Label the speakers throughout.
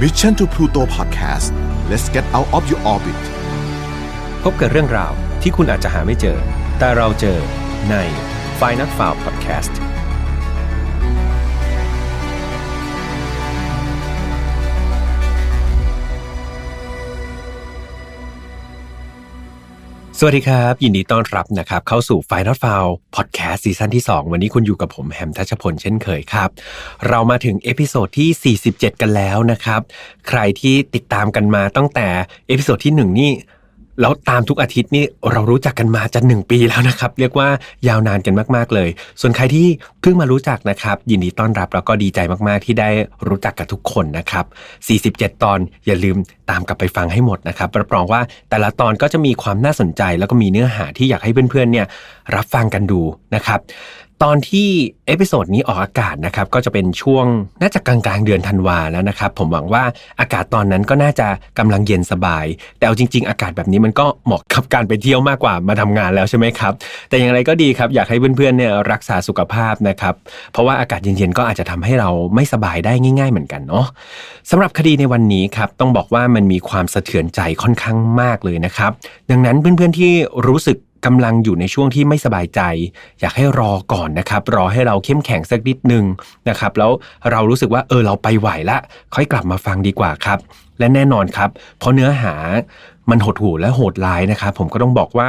Speaker 1: Mission to Pluto Podcast let's get out of your orbit
Speaker 2: พบกับเรื่องราวที่คุณอาจจะหาไม่เจอ แต่เราเจอใน f i n a l f i l e Podcast สวัสดีครับ ยินดีต้อนรับนะครับ เข้าสู่ Final f i l Podcast ซีซั่นที่ 2 วันนี้คุณอยู่กับผมแฮมทัชพลเช่นเคยครับ เรามาถึงเอพิโซดที่ 47 กันแล้วนะครับ ใครที่ติดตามกันมาตั้งแต่เอพิโซดที่ 1 นี่ แล้วตามทุกอาทิตย์นี่เรารู้จักกันมาจะหนึ่งปีแล้วนะครับ เรียกว่ายาวนานกันมากๆเลย ส่วนใครที่เพิ่งมารู้จักนะครับ ยินดีต้อนรับแล้วก็ดีใจมากๆที่ได้รู้จักกับทุกคนนะครับ 47 ตอนอย่าลืมตามกลับไปฟังให้หมดนะครับรับรองว่าแต่ละตอนก็จะมีความน่าสนใจ แล้วก็มีเนื้อหาที่อยากให้เพื่อนๆเนี่ยรับฟังกันดูนะครับตอนที่เอพิโซดนี้ออกอากาศนะครับก็จะเป็นช่วงน่าจะกลางกลางเดือนธันวาแล้วนะครับ ผมหวังว่าอากาศตอนนั้นก็น่าจะกำลังเย็นสบาย แต่เอาจริง ๆ อากาศแบบนี้มันก็เหมาะกับการไปเที่ยวมากกว่ามาทำงานแล้วใช่ไหมครับ แต่อย่างไรก็ดีครับอยากให้เพื่อนๆเนี่ยรักษาสุขภาพนะครับ เพราะว่าอากาศเย็นๆก็อาจจะทำให้เราไม่สบายได้ง่าย ๆ เหมือนกันเนาะสำหรับคดีในวันนี้ครับต้องบอกว่ามันมีความสะเทือนใจค่อนข้างมากเลยนะครับ ดังนั้นเพื่อนๆที่รู้สึก กำลังอยู่ในช่วงที่ไม่สบายใจ อยากให้รอก่อนนะครับ รอให้เราเข้มแข็งสักนิดนึงนะครับ แล้วเรารู้สึกว่าเออเราไปไหวละ ค่อยกลับมาฟังดีกว่าครับ และแน่นอนครับ เพราะเนื้อหามันหดหู่และโหดร้ายนะครับ ผมก็ต้องบอกว่า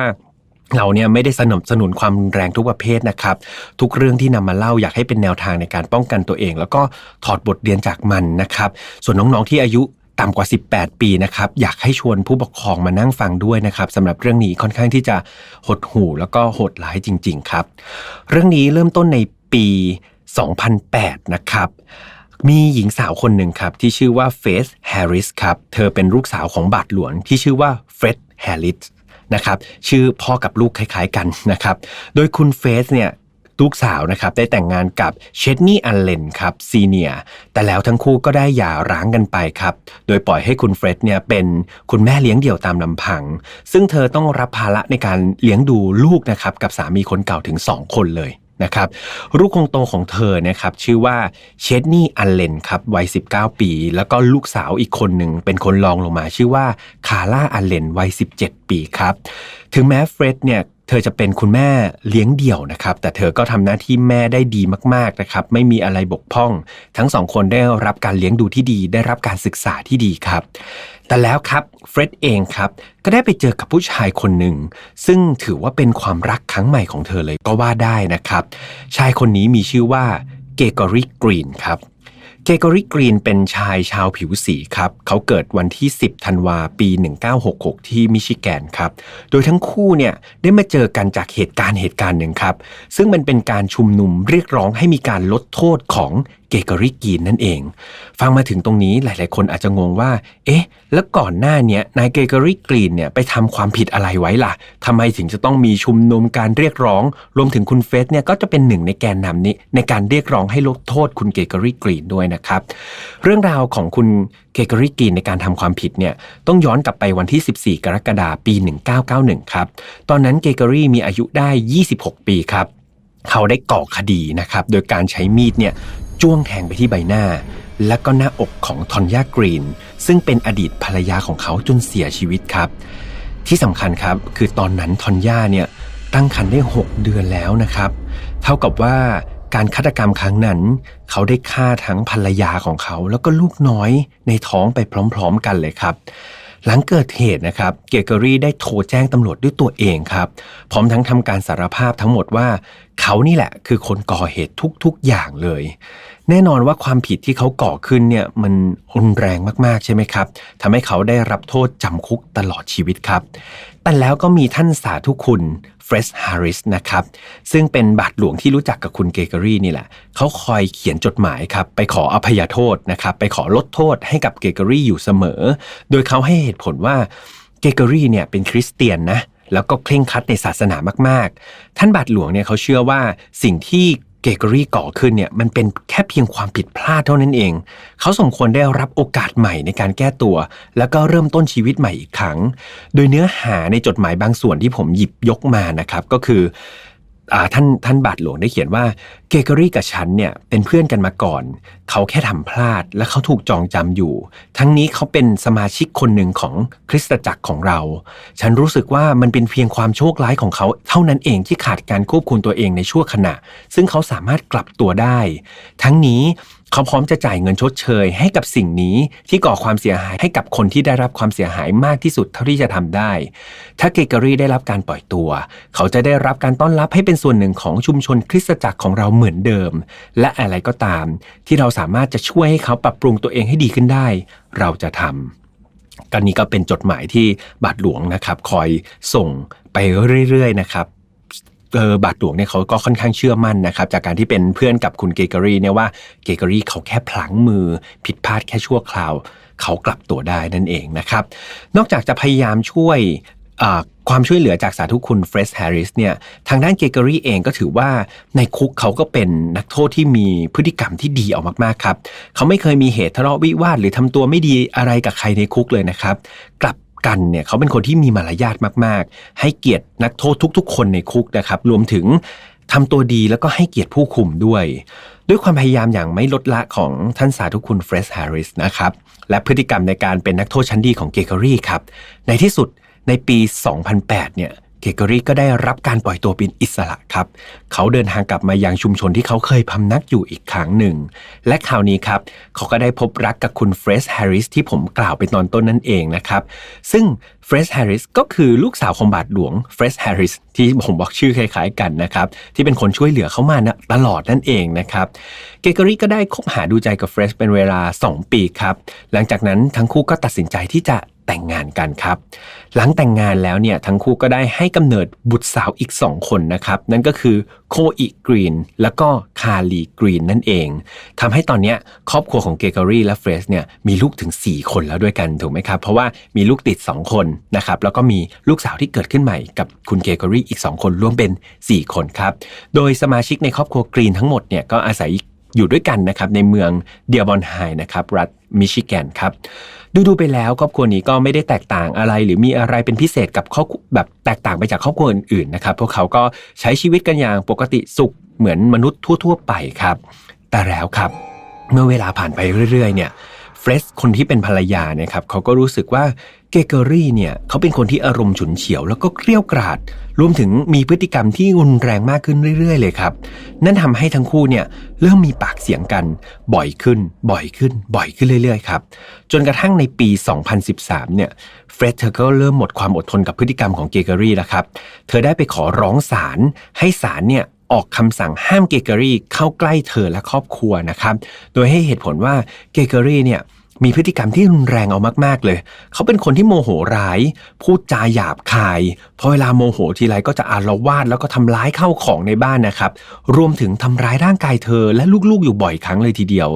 Speaker 2: เราเนี่ยไม่ได้สนับสนุนความรุนแรงทุกประเภทนะครับ ทุกเรื่องที่นำมาเล่าอยากให้เป็นแนวทางในการป้องกันตัวเอง แล้วก็ถอดบทเรียนจากมันนะครับ ส่วนน้องๆที่อายุ ต่ำกว่า 18 ปีนะครับอยากให้ชวนผู้ปกครองมานั่งฟังด้วยนะครับสำหรับเรื่องนี้ค่อนข้างที่จะหดหู่แล้วก็โหดร้ายจริง ๆ ครับ เรื่องนี้เริ่มต้นในปี 2008 นะครับมีหญิงสาวคนหนึ่งครับ ที่ชื่อว่าเฟสแฮร์ริสครับ เธอเป็นลูกสาวของบาทหลวงที่ชื่อว่าเฟร็ดแฮร์ริสนะครับชื่อพ่อกับลูกคล้ายๆกันนะครับ โดยคุณเฟสเนี่ย ลูกสาวนะครับได้แต่งงานกับเชดนี่อันเลนครับซีเนียแต่แล้วทั้งคู่ก็ได้หย่าร้างกันไปครับ โดยปล่อยให้คุณเฟร็ดเนี่ยเป็นคุณแม่เลี้ยงเดี่ยวตามลำพัง ซึ่งเธอต้องรับภาระในการเลี้ยงดูลูกนะครับกับสามีคนเก่าถึง 2 คนเลยนะครับลูกคงโตของเธอนะครับชื่อว่าเชดนี่อันเลนครับวัย 19 ปี แล้วก็ลูกสาวอีกคนหนึ่งเป็นคนรองลงมาชื่อว่าคาร่าอันเลนวัย 17 ปีครับ ถึงแม้เฟร็ดเนี่ย เธอจะเป็นคุณแม่เลี้ยงเดี่ยวนะครับ แต่เธอก็ทำหน้าที่แม่ได้ดีมากๆนะครับ ไม่มีอะไรบกพร่อง ทั้งสองคนได้รับการเลี้ยงดูที่ดี ได้รับการศึกษาที่ดีครับ แต่แล้วครับเฟร็ดเองครับ ก็ได้ไปเจอกับผู้ชายคนหนึ่ง ซึ่งถือว่าเป็นความรักครั้งใหม่ของเธอเลยก็ว่าได้นะครับ ชายคนนี้มีชื่อว่าเกกอริกรีนครับ เกกอรี่กรีนเป็นชายชาวผิวสีครับ เขาเกิดวันที่ 10 ธันวาปี 1966 ที่มิชิแกนครับ โดยทั้งคู่เนี่ยได้มาเจอกันจากเหตุการณ์เหตุการณ์หนึ่งครับ ซึ่งมันเป็นการชุมนุมเรียกร้องให้มีการลดโทษของ เกกอริกรีนนั่นเอง ฟังมาถึงตรงนี้หลาย ๆ คนอาจจะงงว่า เอ๊ะ แล้วก่อนหน้าเนี้ยนายเกเกอริกรีนเนี่ยไปทำความผิดอะไรไว้ล่ะทำไมถึงจะต้องมีชุมนุมการเรียกร้อง รวมถึงคุณเฟสเนี่ยก็จะเป็นหนึ่งในแกนนำนี้ ในการเรียกร้องให้ลดโทษคุณเกเกอริกรีนด้วยนะครับ เรื่องราวของคุณเกเกอริกรีนในการทำความผิดเนี่ยต้องย้อนกลับไปวันที่ 14 กรกฎาคมปี 1991 ครับ ตอนนั้นเกเกอรี่มีอายุได้ 26 ปีครับเขาได้ก่อคดีนะครับ โดยการใช้มีดเนี่ย จ้วงแทงไปที่ใบหน้า และก็หน้าอกของทอนยากรีน ซึ่งเป็นอดีตภรรยาของเขาจนเสียชีวิตครับ ที่สำคัญครับคือตอนนั้นทอนยาเนี่ยตั้งครรภ์ได้ 6 เดือนแล้วนะครับ เท่ากับว่าการฆาตกรรมครั้งนั้น เขาได้ฆ่าทั้งภรรยาของเขา แล้วก็ลูกน้อยในท้องไปพร้อม ๆ กันเลยครับ หลังเกิดเหตุนะครับ เกเกอรี่ได้โทรแจ้งตำรวจด้วยตัวเองครับ พร้อมทั้งทำการสารภาพทั้งหมดว่า เขานี่แหละคือคนก่อเหตุทุกๆอย่างเลย แน่นอนว่าความผิดที่เขาก่อขึ้นเนี่ยมันรุนแรงมากๆใช่ไหมครับทำให้เขาได้รับโทษจำคุกตลอดชีวิตครับ แต่แล้วก็มีท่านสาธุคุณเฟรสฮาริสนะครับ ซึ่งเป็นบาทหลวงที่รู้จักกับคุณเกเกอรี่นี่แหละ เขาคอยเขียนจดหมายครับ ไปขออภัยโทษนะครับ ไปขอลดโทษให้กับเกเกอรี่อยู่เสมอ โดยเขาให้เหตุผลว่าเกเกอรี่เนี่ยเป็นคริสเตียนนะแล้วก็เคร่งครัดในศาสนามาก ๆ ท่านบาทหลวงเนี่ยเขาเชื่อว่าสิ่งที่ เกเกอรี่ก่อขึ้นเนี่ยมันเป็นแค่เพียงความผิดพลาดเท่านั้นเอง เขาสมควรได้รับโอกาสใหม่ในการแก้ตัว แล้วก็เริ่มต้นชีวิตใหม่อีกครั้ง โดยเนื้อหาในจดหมายบางส่วนที่ผมหยิบยกมานะครับก็คือ ท่านท่านบาทหลวงได้เขียนว่าเกเกอรี่กับฉันเนี่ยเป็นเพื่อนกันมาก่อน เขาแค่ทำพลาดและเขาถูกจองจำอยู่ ทั้งนี้เขาเป็นสมาชิกคนหนึ่งของคริสตจักรของเรา ฉันรู้สึกว่ามันเป็นเพียงความโชคร้ายของเขาเท่านั้นเองที่ขาดการควบคุมตัวเองในชั่วขณะ ซึ่งเขาสามารถกลับตัวได้ ทั้งนี้ เขาพร้อมจะจ่ายเงินชดเชย ให้กับสิ่งนี้ที่ก่อความเสียหายให้กับคนที่ได้รับความเสียหายมากที่สุดเท่าที่จะทำได้ ถ้าเกเกอรี่ได้รับการปล่อยตัว เขาจะได้รับการต้อนรับให้เป็นส่วนหนึ่งของชุมชนคริสตจักรของเราเหมือนเดิม และอะไรก็ตาม ที่เราสามารถจะช่วยให้เขาปรับปรุงตัวเองให้ดีขึ้นได้ เราจะทำกันนี้ก็เป็นจดหมายที่บาทหลวงนะครับ คอยส่งไปเรื่อยๆนะครับ เออบาทหลวงเนี่ยเขาก็ค่อนข้างเชื่อมั่นนะครับจากการที่เป็นเพื่อนกับคุณเกเกอรี่เนี่ยว่าเกเกอรี่เขาแค่พลั้งมือผิดพลาดแค่ชั่วคราว เขากลับตัวได้นั่นเองนะครับ นอกจากจะพยายามช่วยความช่วยเหลือจากสาธุคุณเฟรสแฮร์ริสเนี่ยทางด้านเกเกอรี่เองก็ถือว่าในคุกเขาก็เป็นนักโทษที่มีพฤติกรรมที่ดีออกมากๆครับ เขาไม่เคยมีเหตุทะเลาะวิวาทหรือทำตัวไม่ดีอะไรกับใครในคุกเลยนะครับ กลับ กันเนี่ยเขาเป็นคนที่มีมารยาทมาก ๆ ให้เกียรตินักโทษทุก ๆ คนในคุกนะครับรวมถึงทำตัวดีแล้วก็ให้เกียรติผู้คุมด้วย ด้วยความพยายามอย่างไม่ลดละของท่านสาธุคุณเฟรสแฮร์ริสนะครับและพฤติกรรมในการเป็นนักโทษชั้นดีของเกเกอรี่ครับในที่สุดในปี 2008 เนี่ย เกเกอรี่ก็ได้รับการปล่อยตัวเป็นอิสระครับ เขาเดินทางกลับมายังชุมชนที่เขาเคยพำนักอยู่อีกครั้งหนึ่ง และคราวนี้ครับ เขาก็ได้พบรักกับคุณเฟรสแฮร์ริสที่ผมกล่าวไปตอนต้นนั่นเองนะครับ ซึ่งเฟรสแฮร์ริสก็คือลูกสาวของบาทหลวงเฟรสแฮร์ริสที่ผมบอกชื่อคล้ายๆกันนะครับที่เป็นคนช่วยเหลือเขามานะตลอดนั่นเองนะครับเกเกอรี่ก็ได้คบหาดูใจกับเฟรสเป็นเวลา 2 ปีครับ หลังจากนั้นทั้งคู่ก็ตัดสินใจที่จะ แต่งงานกันครับ หลังแต่งงานแล้วเนี่ยทั้งคู่ก็ได้ให้กำเนิดบุตรสาวอีก 2 คนนะครับ นั่นก็คือโคอีกรีนแล้วก็คาลีกรีนนั่นเองทำให้ตอนนี้ครอบครัวของเกเกอรี่และเฟรสเนี่ยมีลูกถึง 4 คนแล้วด้วยกันถูกไหมครับ เพราะว่ามีลูกติด 2 คนนะครับแล้วก็มีลูกสาวที่เกิดขึ้นใหม่กับคุณเกเกอรี่อีก 2 คนรวมเป็น 4 คนครับ โดยสมาชิกในครอบครัวกรีนทั้งหมดเนี่ยก็อาศัยอยู่ด้วยกันนะครับในเมืองเดียบอนไฮนะครับรัฐ มิชิแกนครับดูดูไปแล้วครอบครัวนี้ก็ไม่ได้แตกต่างอะไร หรือมีอะไรเป็นพิเศษกับครอบแบบแตกต่างไปจากครอบครัวอื่นๆนะครับพวกเขาก็ใช้ชีวิตกันอย่างปกติสุขเหมือนมนุษย์ทั่ว ๆ ไปครับ แต่แล้วครับ เมื่อเวลาผ่านไปเรื่อย ๆ เนี่ย รสคนที่เป็นภรรยาเนี่ยครับเขาก็รู้สึกว่าเกเกอรี่เนี่ยเขาเป็นคนที่อารมณ์ฉุนเฉียว แล้วก็เกรี้ยวกราด รวมถึงมีพฤติกรรมที่รุนแรงมากขึ้นเรื่อย ๆ เลยครับ นั่นทำให้ทั้งคู่เนี่ยเริ่มมีปากเสียงกันบ่อยขึ้น บ่อยขึ้น บ่อยขึ้นเรื่อย ๆ ครับ จนกระทั่งในปี 2013 เนี่ยเฟรดเธอก็เริ่มหมดความอดทนกับพฤติกรรมของเกเกอรี่แล้วครับ เธอได้ไปขอร้องศาลให้ศาลเนี่ยออกคำสั่งห้ามเกเกอรี่เข้าใกล้เธอและครอบครัวนะครับ โดยให้เหตุผลว่าเกเกอรี่เนี่ย มีพฤติกรรมที่รุนแรงเอามากๆเลย เขาเป็นคนที่โมโหร้าย พูดจาหยาบคาย พอเวลาโมโหทีไรก็จะอารวาสแล้วก็ทำร้ายเข้าของในบ้านนะครับ รวมถึงทำร้ายร่างกายเธอและลูกๆ อยู่บ่อยครั้งเลยทีเดียว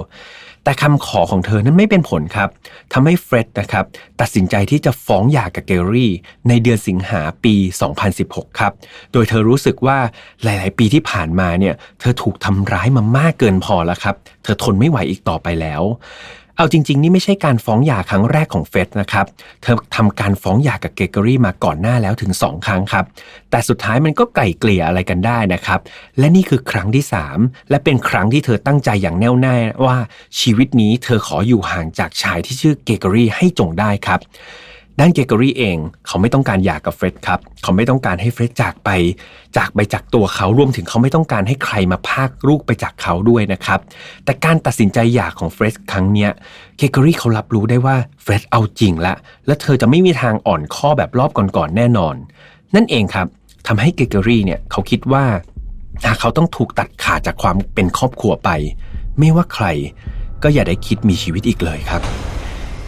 Speaker 2: แต่คำขอของเธอนั้นไม่เป็นผลครับทำให้เฟร็ดนะครับ ตัดสินใจที่จะฟ้องหย่ากับเกลลี่ ในเดือนสิงหาปี 2016 ครับ โดยเธอรู้สึกว่าหลาย ๆ ปีที่ผ่านมาเนี่ย เธอถูกทำร้ายมามากเกินพอแล้วครับ เธอทนไม่ไหวอีกต่อไปแล้ว เอาจริง ๆ นี่ไม่ใช่การฟ้องหย่าครั้งแรกของเฟร็ดนะครับ เธอทำการฟ้องหย่ากับเกเกอรี่มาก่อนหน้าแล้วถึง 2 ครั้งครับ แต่สุดท้ายมันก็ไกล่เกลี่ยอะไรกันได้นะครับ และนี่คือครั้งที่ 3 และเป็นครั้งที่เธอตั้งใจอย่างแน่วแน่ว่าชีวิตนี้เธอขออยู่ห่างจากชายที่ชื่อเกเกอรี่ให้จงได้ครับ ด้านเกเกอรี่เอง เขาไม่ต้องการหย่ากับเฟร็ดครับ เขาไม่ต้องการให้เฟร็ดจากไป จากไปจากตัวเขารวมถึงเขาไม่ต้องการให้ใครมาพากลูกไปจากเขาด้วยนะครับ แต่การตัดสินใจหย่าของเฟร็ดครั้งเนี้ยเกเกอรี่เขารับรู้ได้ว่าเฟร็ดเอาจริงละและเธอจะไม่มีทางอ่อนข้อแบบรอบก่อนๆแน่นอน นั่นเองครับทำให้เกเกอรี่เนี่ยเขาคิดว่าหากเขาต้องถูกตัดขาดจากความเป็นครอบครัวไป ไม่ว่าใครก็อย่าได้คิดมีชีวิตอีกเลยครับ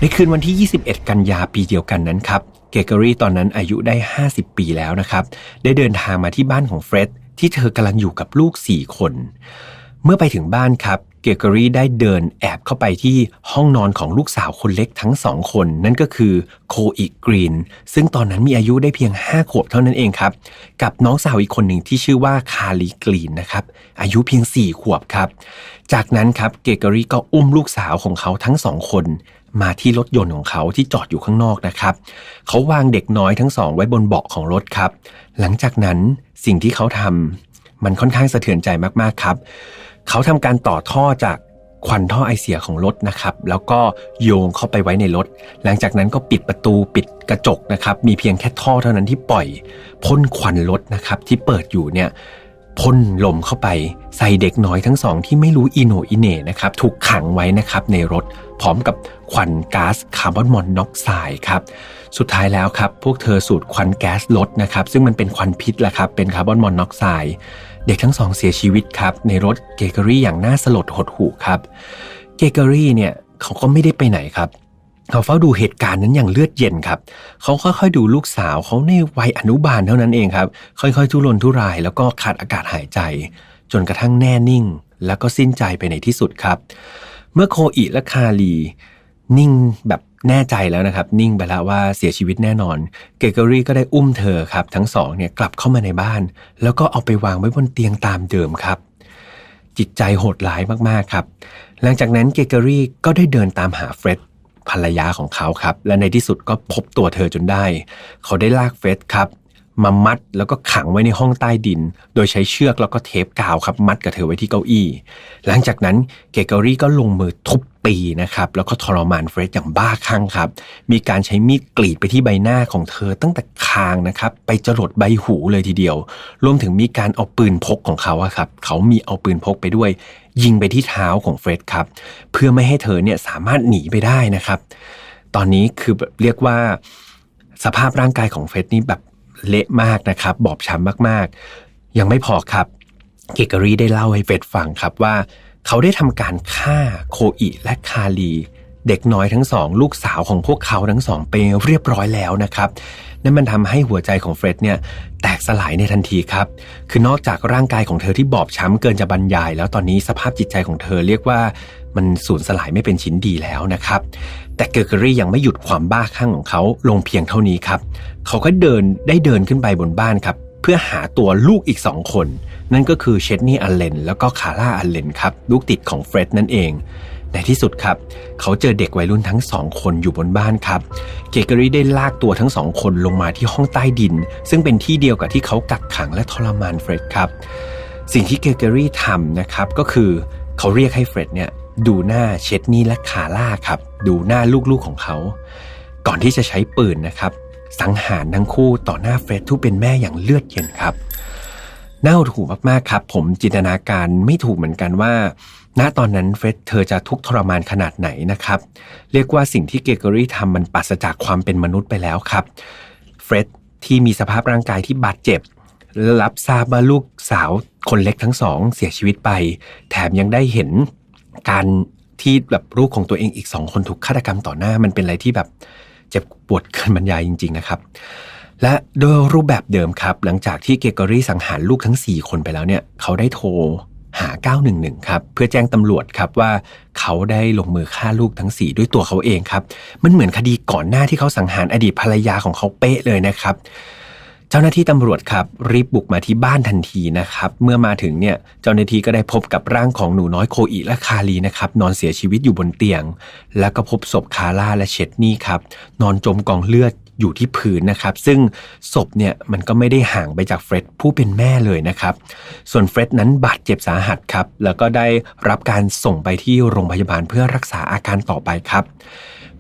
Speaker 2: ในคืนวันที่ 21 กันยาปีเดียวกันนั้นครับ เกเกอรี่ตอนนั้นอายุได้ 50 ปีแล้วนะครับ ได้เดินทางมาที่บ้านของเฟร็ดที่เธอกำลังอยู่กับลูก 4 คน เมื่อไปถึงบ้านครับ เกเกอรี่ได้เดินแอบเข้าไปที่ห้องนอนของลูกสาวคนเล็กทั้งสองคน นั่นก็คือโคอีกรีน ซึ่งตอนนั้นมีอายุได้เพียง 5 ขวบเท่านั้นเองครับ กับน้องสาวอีกคนหนึ่งที่ชื่อว่าคาลีกรีนนะครับ อายุเพียง 4 ขวบครับ จากนั้นครับเกเกอรี่ก็อุ้มลูกสาวของเขาทั้งสองคน มาที่รถยนต์ของเขาที่จอดอยู่ข้างนอกนะครับ เขาวางเด็กน้อยทั้งสองไว้บนเบาะของรถครับ หลังจากนั้นสิ่งที่เขาทำมันค่อนข้างสะเทือนใจมากๆครับ เขาทำการต่อท่อจากควันท่อไอเสียของรถนะครับ แล้วก็โยงเข้าไปไว้ในรถ หลังจากนั้นก็ปิดประตูปิดกระจกนะครับ มีเพียงแค่ท่อเท่านั้นที่ปล่อยพ่นควันรถนะครับที่เปิดอยู่เนี่ย พ่นลมเข้าไปใส่เด็กน้อยทั้งสองที่ไม่รู้อีโนอีเน่นะครับถูกขังไว้นะครับในรถพร้อมกับควันก๊าซคาร์บอนมอนอกไซด์ครับสุดท้ายแล้วครับพวกเธอสูดควันแก๊สรถนะครับซึ่งมันเป็นควันพิษแหละครับเป็นคาร์บอนมอนอกไซด์เด็กทั้งสองเสียชีวิตครับในรถเกเกอรี่อย่างน่าสลดหดหู่ครับเกเกอรี่เนี่ยเขาก็ไม่ได้ไปไหนครับ เขาเฝ้าดูเหตุการณ์นั้นอย่างเลือดเย็นครับ เขาค่อยๆดูลูกสาวเขาในวัยอนุบาลเท่านั้นเองครับ ค่อยๆ ทุรนทุรายแล้วก็ขาดอากาศหายใจ จนกระทั่งแน่นิ่ง แล้วก็สิ้นใจไปในที่สุดครับ เมื่อโคอิและคาลี นิ่งแบบแน่ใจแล้วนะครับ นิ่งไปแล้วว่าเสียชีวิตแน่นอน เกเกอรี่ก็ได้อุ้มเธอครับ ทั้งสองเนี่ยกลับเข้ามาในบ้าน แล้วก็เอาไปวางไว้บนเตียงตามเดิมครับ จิตใจโหดร้ายมากๆครับ หลังจากนั้นเกเกอรี่ก็ได้เดินตามหาเฟร็ด ภรรยาของเขาครับ และในที่สุดก็พบตัวเธอจนได้ เขาได้ลากเฟสครับ มามัดแล้วก็ขังไว้ในห้องใต้ดิน โดยใช้เชือกแล้วก็เทปกาวครับ มัดกับเธอไว้ที่เก้าอี้ หลังจากนั้นเกเกอรี่ก็ลงมือทุบตีนะครับ แล้วก็ทรมานเฟรดอย่างบ้าคลั่งครับ มีการใช้มีดกรีดไปที่ใบหน้าของเธอตั้งแต่คางนะครับ ไปจรดใบหูเลยทีเดียว รวมถึงมีการเอาปืนพกของเขาครับ เขามีเอาปืนพกไปด้วย ยิงไปที่เท้าของเฟรดครับ เพื่อไม่ให้เธอเนี่ยสามารถหนีไปได้นะครับ ตอนนี้คือแบบเรียกว่าสภาพร่างกายของเฟรดนี่แบบ เละมากนะครับ บอบช้ำมากๆ ยังไม่พอครับ เกเกอรี่ได้เล่าให้เฟร็ดฟังครับว่า เขาได้ทำการฆ่าโคอิและคาลี เด็กน้อยทั้งสอง ลูกสาวของพวกเขาทั้งสองไปเรียบร้อยแล้วนะครับ นั่นมันทำให้หัวใจของเฟร็ดเนี่ยแตกสลายในทันทีครับ คือนอกจากร่างกายของเธอที่บอบช้ำเกินจะบรรยาย แล้วตอนนี้สภาพจิตใจของเธอเรียกว่ามันสูญสลายไม่เป็นชิ้นดีแล้วนะครับ แต่เกอร์เกอรี่ยังไม่หยุดความบ้าคลั่งของเขาลงเพียงเท่านี้ครับ เขาก็เดินได้เดินขึ้นไปบนบ้านครับ เพื่อหาตัวลูกอีกสองคน นั่นก็คือเชดนี่อัลเลนแล้วก็คาร่าอัลเลนครับ ลูกติดของเฟร็ดนั่นเอง ในที่สุดครับ เขาเจอเด็กวัยรุ่นทั้งสองคนอยู่บนบ้านครับ เกเกอรี่ได้ลากตัวทั้งสองคนลงมาที่ห้องใต้ดิน ซึ่งเป็นที่เดียวกับที่เขากักขังและทรมานเฟร็ดครับ สิ่งที่เกเกอรี่ทำนะครับก็คือเขาเรียกให้เฟร็ดเนี่ยดูหน้าเชดนี่และคาร่าครับ ดูหน้าลูกๆของเขา ก่อนที่จะใช้ปืนนะครับ สังหารทั้งคู่ต่อหน้าเฟร็ดผู้เป็นแม่อย่างเลือดเย็นครับน่าหดหู่มากๆครับ ผมจินตนาการไม่ถูกเหมือนกันว่า ณตอนนั้นเฟร็ดเธอจะทุกข์ทรมานขนาดไหนนะครับ เรียกว่าสิ่งที่เกเกอรี่ทำมันปราศจากความเป็นมนุษย์ไปแล้วครับเฟร็ดที่มีสภาพร่างกายที่บาดเจ็บรับทราบว่าลูกสาวคนเล็กทั้งสองเสียชีวิตไป แถมยังได้เห็นการที่แบบลูกของตัวเองอีกสองคนถูกฆาตกรรมต่อหน้ามันเป็นอะไรที่แบบเจ็บปวดเกินบรรยายจริง ๆ นะครับ และโดยรูปแบบเดิมครับ หลังจากที่เกเกอรี่สังหารลูกทั้ง 4 คนไปแล้วเนี่ย เขาได้โทร หา 911 ครับ เพื่อแจ้งตำรวจครับว่าเขาได้ลงมือฆ่าลูกทั้ง 4 ด้วยตัวเขาเองครับ มันเหมือนคดีก่อนหน้าที่เขาสังหารอดีตภรรยาของเขาเป๊ะเลยนะครับ เจ้าหน้าที่ตำรวจครับรีบบุกมาที่บ้านทันทีนะครับ เมื่อมาถึงเนี่ยเจ้าหน้าที่ก็ได้พบกับร่างของหนูน้อยโคอิและคาลีนะครับนอนเสียชีวิตอยู่บนเตียง แล้วก็พบศพคาร่าและเชดนี่ครับนอนจมกองเลือด อยู่ที่พื้นนะครับ ซึ่งศพเนี่ยมันก็ไม่ได้ห่างไปจากเฟร็ดผู้เป็นแม่เลยนะครับ ส่วนเฟร็ดนั้นบาดเจ็บสาหัสครับ แล้วก็ได้รับการส่งไปที่โรงพยาบาลเพื่อรักษาอาการต่อไปครับ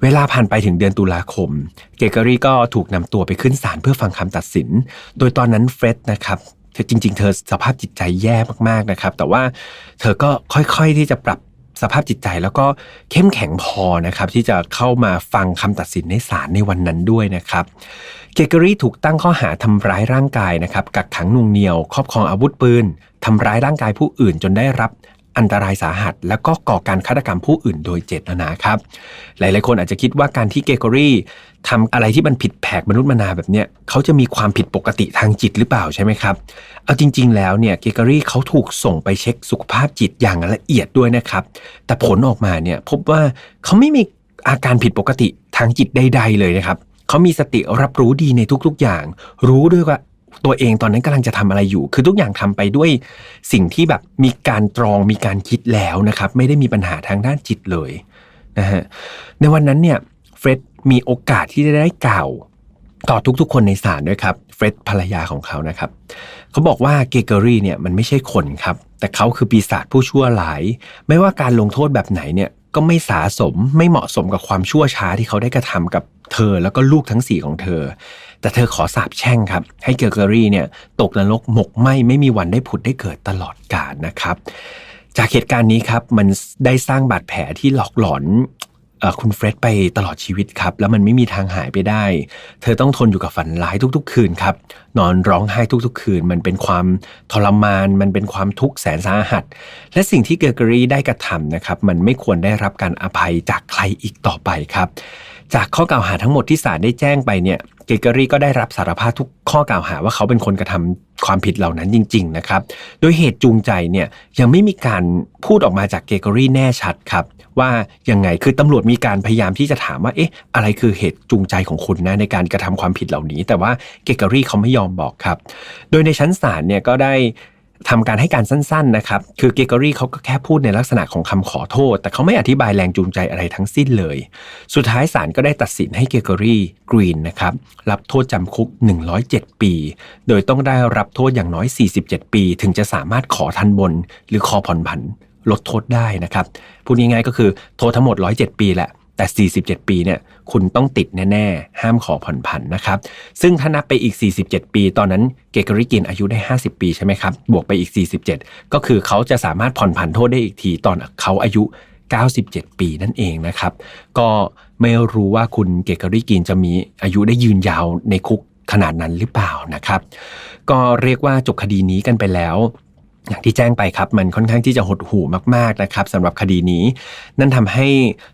Speaker 2: เวลาผ่านไปถึงเดือนตุลาคม เกเกอรี่ก็ถูกนำตัวไปขึ้นศาลเพื่อฟังคำตัดสิน โดยตอนนั้นเฟร็ดนะครับเธอจริง ๆ เธอสภาพจิตใจแย่มากๆนะครับ แต่ว่าเธอก็ค่อยๆที่จะปรับ สภาพจิตใจแล้วก็เข้มแข็งพอนะครับที่จะเข้ามาฟังคำตัดสินในศาลในวันนั้นด้วยนะครับเกเกอรี่ถูกตั้งข้อหาทำร้ายร่างกายนะครับกักขังน่วงเหนียว ครอบครองอาวุธปืนทำร้ายร่างกายผู้อื่นจนได้รับ อันตรายสาหัส แล้วก็ก่อการฆาตกรรมผู้อื่นโดยเจตนาครับ หลาย ๆ คนอาจจะคิดว่าการที่เกเกอรี่ทำอะไรที่มันผิดแผกมนุษย์มนาแบบเนี้ยเขาจะมีความผิดปกติทางจิตหรือเปล่าใช่ไหมครับ เอาจริง ๆ แล้วเนี่ยเกเกอรี่เขาถูกส่งไปเช็คสุขภาพจิตอย่างละเอียดด้วยนะครับ แต่ผลออกมาเนี่ยพบว่าเขาไม่มีอาการผิดปกติทางจิตใด ๆ เลยนะครับเขามีสติรับรู้ดีในทุก ๆ อย่าง รู้ด้วยว่า ตัวเองตอนนั้นกำลังจะทำอะไรอยู่ คือทุกอย่างทำไปด้วยสิ่งที่แบบมีการตรองมีการคิดแล้วนะครับ ไม่ได้มีปัญหาทางด้านจิตเลยนะฮะในวันนั้นเนี่ยเฟร็ดมีโอกาสที่จะได้กล่าวต่อทุกๆ คนในศาลด้วยครับเฟร็ดภรรยาของเขานะครับ เขาบอกว่าเกเกอรี่เนี่ยมันไม่ใช่คนครับ แต่เขาคือปีศาจผู้ชั่วหลาย ไม่ว่าการลงโทษแบบไหนเนี่ย ก็ไม่สาสมไม่เหมาะสมกับความชั่วช้าที่เขาได้กระทำกับเธอแล้วก็ลูกทั้งสี่ของเธอ แต่เธอขอสาบแช่งครับ ให้เกเกอรี่เนี่ยตกนรกหมกไหมไม่มีวันได้ผุดได้เกิดตลอดกาลนะครับ จากเหตุการณ์นี้ครับมันได้สร้างบาดแผลที่หลอกหลอน คุณเฟร็ดไปตลอดชีวิตครับ แล้วมันไม่มีทางหายไปได้ เธอต้องทนอยู่กับฝันร้ายทุก ๆ คืนครับ นอนร้องไห้ทุก ๆ คืน มันเป็นความทรมาน มันเป็นความทุกข์แสนสาหัส และสิ่งที่เกอร์เกอรี่ได้กระทำนะครับ มันไม่ควรได้รับการอภัยจากใครอีกต่อไปครับ จากข้อกล่าวหาทั้งหมดที่ศาลได้แจ้งไปเนี่ย เกอร์เกอรี่ก็ได้รับสารภาพทุกข้อกล่าวหาว่าเขาเป็นคนกระทำ ความผิดเหล่านั้นจริง ๆ นะครับ โดยเหตุจูงใจเนี่ยยังไม่มีการพูดออกมาจากเกเกอรี่แน่ชัดครับว่ายังไงคือตำรวจมีการพยายามที่จะถามว่าเอ๊ะอะไรคือเหตุจูงใจของคุณนะในการกระทำความผิดเหล่านี้ แต่ว่าเกเกอรี่เขาไม่ยอมบอกครับ โดยในชั้นศาลเนี่ยก็ได้ ทำการให้การสั้นๆนะครับ คือเกเกอรี่เขาก็แค่พูดในลักษณะของคำขอโทษ แต่เขาไม่อธิบายแรงจูงใจอะไรทั้งสิ้นเลย สุดท้ายศาลก็ได้ตัดสินให้เกเกอรี่กรีนนะครับรับโทษจำคุก 107 ปี โดยต้องได้รับโทษอย่างน้อย 47 ปี ถึงจะสามารถขอทันบน หรือขอผ่อนผันลดโทษได้นะครับ พูดง่ายๆก็คือโทษทั้งหมด 107 ปีแหละ แต่ 47 ปีเนี่ยคุณต้องติดแน่ๆ ห้ามขอผ่อนผันนะครับ ซึ่งถ้านับไปอีก 47 ปี ตอนนั้นเกเกอริกินอายุได้ 50 ปีใช่ไหมครับ บวกไปอีก 47 ก็คือเขาจะสามารถผ่อนผันโทษได้อีกที ตอนเขาอายุ 97 ปีนั่นเองนะครับ ก็ไม่รู้ว่าคุณเกเกอริกินจะมีอายุได้ยืนยาวในคุกขนาดนั้นหรือเปล่านะครับ ก็เรียกว่าจบคดีนี้กันไปแล้ว อย่างที่แจ้งไปครับมันค่อนข้างที่จะหดหู่มากๆนะครับสำหรับคดีนี้ นั่นทำให้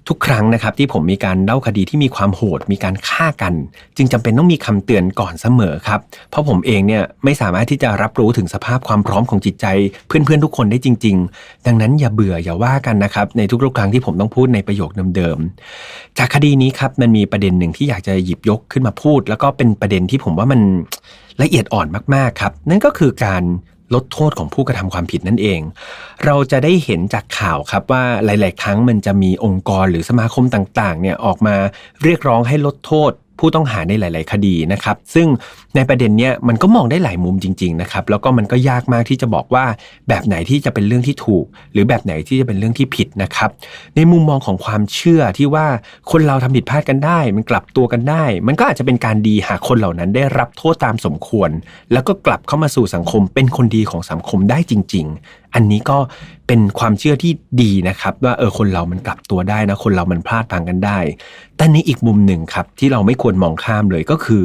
Speaker 2: ทุกครั้งนะครับที่ผมมีการเล่าคดีที่มีความโหดมีการฆ่ากัน จึงจำเป็นต้องมีคำเตือนก่อนเสมอครับ เพราะผมเองเนี่ยไม่สามารถที่จะรับรู้ถึงสภาพความพร้อมของจิตใจ เพื่อนๆทุกคนได้จริง ๆ ดังนั้นอย่าเบื่ออย่าว่ากันนะครับในทุกๆครั้งที่ผมต้องพูดในประโยคเดิมๆจากคดีนี้ครับมันมีประเด็นหนึ่งที่อยากจะหยิบยกขึ้นมาพูด แล้วก็เป็นประเด็นที่ผมว่ามันละเอียดอ่อนมากๆครับนั่นก็คือการ ลดโทษของผู้กระทำความผิดนั่นเอง เราจะได้เห็นจากข่าวครับว่าหลาย ๆ ครั้งมันจะมีองค์กรหรือสมาคมต่าง ๆ เนี่ยออกมาเรียกร้องให้ลดโทษผู้ต้องหาในหลาย ๆ คดีนะครับ ซึ่งในประเด็นเนี้ยมันก็มองได้หลายมุมจริง ๆนะครับ แล้วก็มันก็ยากมากที่จะบอกว่าแบบไหนที่จะเป็นเรื่องที่ถูก หรือแบบไหนที่จะเป็นเรื่องที่ผิดนะครับ ในมุมมองของความเชื่อที่ว่าคนเราทำผิดพลาดกันได้ มันกลับตัวกันได้ มันก็อาจจะเป็นการดีหากคนเหล่านั้นได้รับโทษตามสมควร แล้วก็กลับเข้ามาสู่สังคม เป็นคนดีของสังคมได้จริง ๆ อันนี้ก็เป็นความเชื่อที่ดีนะครับ ว่าเออคนเรามันกลับตัวได้นะคนเรามันพลาดพลังกันได้ แต่ในอีกมุมหนึ่งครับที่เราไม่ควรมองข้ามเลยก็คือ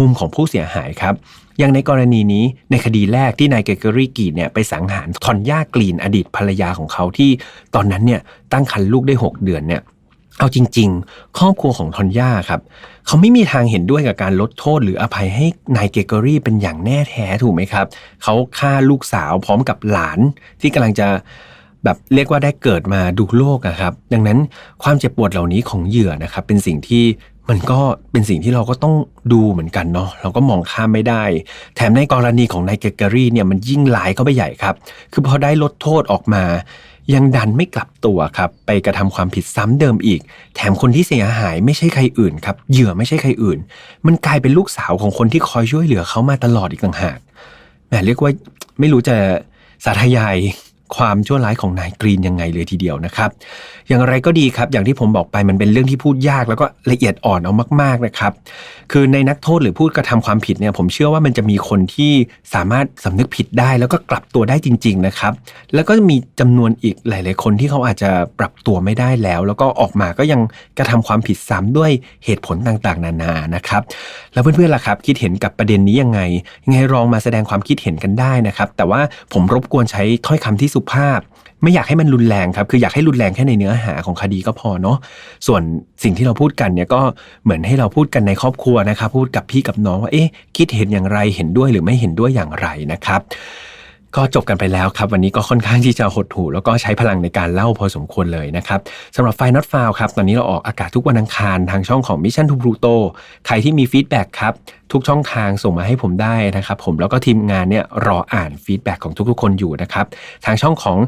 Speaker 2: มุมของผู้เสียหายครับอย่างในกรณีนี้ในคดีแรกที่นายเกเกอรี่กรีนเนี่ยไปสังหารทอนย่ากรีนอดีตภรรยาของเขาที่ตอนนั้นเนี่ยตั้งครรภ์ลูกได้ 6 เดือนเนี่ยเอาจริง ๆ ครอบครัวของทอนย่าครับ เขาไม่มีทางเห็นด้วยกับการลดโทษหรืออภัยให้นายเกเกอรี่เป็นอย่างแน่แท้ถูกไหมครับ เขาฆ่าลูกสาวพร้อมกับหลานที่กำลังจะแบบเรียกว่าได้เกิดมาดูโลกอะครับ ดังนั้นความเจ็บปวดเหล่านี้ของเหยื่อนะครับ เป็นสิ่งที่ มันก็เป็นสิ่งที่เราก็ต้องดูเหมือนกันเนาะเราก็มองข้ามไม่ได้ แถมในกรณีของนายเกเกอรี่เนี่ยมันยิ่งหลายเข้าไปใหญ่ครับ คือพอได้ลดโทษออกมา ยังดันไม่กลับตัวครับ ไปกระทำความผิดซ้ำเดิมอีก แถมคนที่เสียหายไม่ใช่ใครอื่นครับเหยื่อไม่ใช่ใครอื่น มันกลายเป็นลูกสาวของคนที่คอยช่วยเหลือเขามาตลอดอีกต่างหากแหมเรียกว่าไม่รู้จะสาธยายความชั่วร้ายของนายกรีนยังไงเลยทีเดียวนะครับ อย่างไรก็ดีครับ อย่างที่ผมบอกไปมันเป็นเรื่องที่พูดยากแล้วก็ละเอียดอ่อนเอามาก ๆนะครับ คือในนักโทษหรือผู้กระทำความผิดเนี่ยผมเชื่อว่ามันจะมีคนที่สามารถสำนึกผิดได้ แล้วก็กลับตัวได้จริง ๆนะครับ แล้วก็มีจำนวนอีกหลาย ๆ คนที่เขาอาจจะปรับตัวไม่ได้แล้ว แล้วก็ออกมาก็ยังกระทำความผิดซ้ำด้วยเหตุผลต่างๆ นานานะครับ แล้วเพื่อนๆล่ะครับ คิดเห็นกับประเด็นนี้ยังไงยังไงลองมาแสดงความคิดเห็นกันได้นะครับ แต่ว่าผมรบกวนใช้ถ้อยคำที่สุภาพ ไม่อยากให้มันรุนแรงครับ คืออยากให้รุนแรงแค่ในเนื้อหาของคดีก็พอเนาะส่วนสิ่งที่เราพูดกันเนี่ยก็เหมือนให้เราพูดกันในครอบครัวนะครับ พูดกับพี่กับน้องว่าเอ๊ะคิดเห็นอย่างไรเห็นด้วยหรือไม่เห็นด้วยอย่างไรนะครับ ก็จบกันไปแล้วครับ วันนี้ก็ค่อนข้างที่จะหดหู่แล้วก็ใช้พลังในการเล่าพอสมควรเลยนะครับสำหรับไฟนอตฟาวครับตอนนี้เราออกอากาศทุกวันอังคารทางช่องของ Mission to Pluto ใครที่มีฟีดแบ็กครับทุกช่องทางส่งมาให้ผมได้นะครับผมแล้วก็ทีมงานเนี่ยรออ่านฟีดแบ็กของทุกๆ คนอยู่นะครับทางช่องของ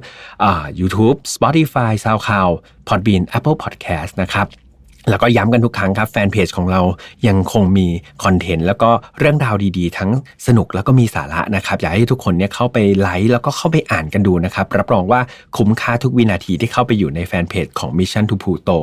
Speaker 2: อา YouTube Spotify SoundCloud Podbean Apple Podcast นะครับ แล้วก็ย้ำกันทุกครั้งครับแฟนเพจของเรายังคงมีคอนเทนต์แล้วก็เรื่องราวดีๆ ทั้งสนุกแล้วก็มีสาระนะครับอยากให้ทุกคนเนี่ยเข้าไปไลค์แล้วก็เข้าไปอ่านกันดูนะครับรับรองว่าคุ้มค่าทุกวินาทีที่เข้าไปอยู่ในแฟนเพจของ Mission to Pluto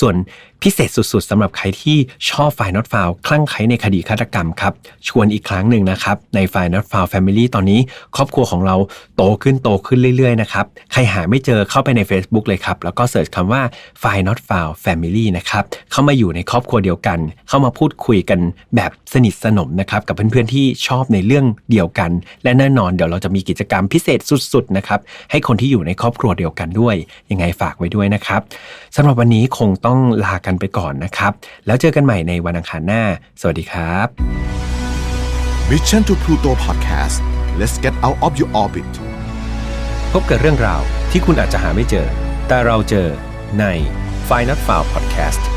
Speaker 2: ส่วนพิเศษสุดๆสำหรับใครที่ชอบ f i Not f o u n คลั่งไคล้ในคดีฆาตกรรมครับ ชวนอีกครั้งหนึ่งนะครับใน f i Not f o u n Family ตอนนี้ ครอบครัวของเราโตขึ้นโตขึ้นเรื่อยๆนะครับใครหาไม่เจอเข้าไปใน Facebook เลยครับแล้วก็เสิร์ชคำว่า f i Not f o u n Family นะครับเข้ามาอยู่ในครอบครัวเดียวกัน เข้ามาพูดคุยกันแบบสนิทสนมนะครับกับเพื่อนๆที่ชอบในเรื่องเดียวกัน และแน่นอนเดี๋ยวเราจะมีกิจกรรมพิเศษสุดๆนะครับให้คนที่อยู่ในครอบครัวเดียวกันด้วย ยังไงฝากไว้ด้วยนะครับสำหรับวันนี้คงต้องลากันไปก่อนนะครับ แล้วเจอกันใหม่ในวันอังคารหน้า สวัสดีครับ
Speaker 1: Mission to Pluto Podcast let's get out of your orbit
Speaker 2: พบกับเรื่องราวที่คุณอาจจะหาไม่เจอ แต่เราเจอใน f i n a l f i l e Podcast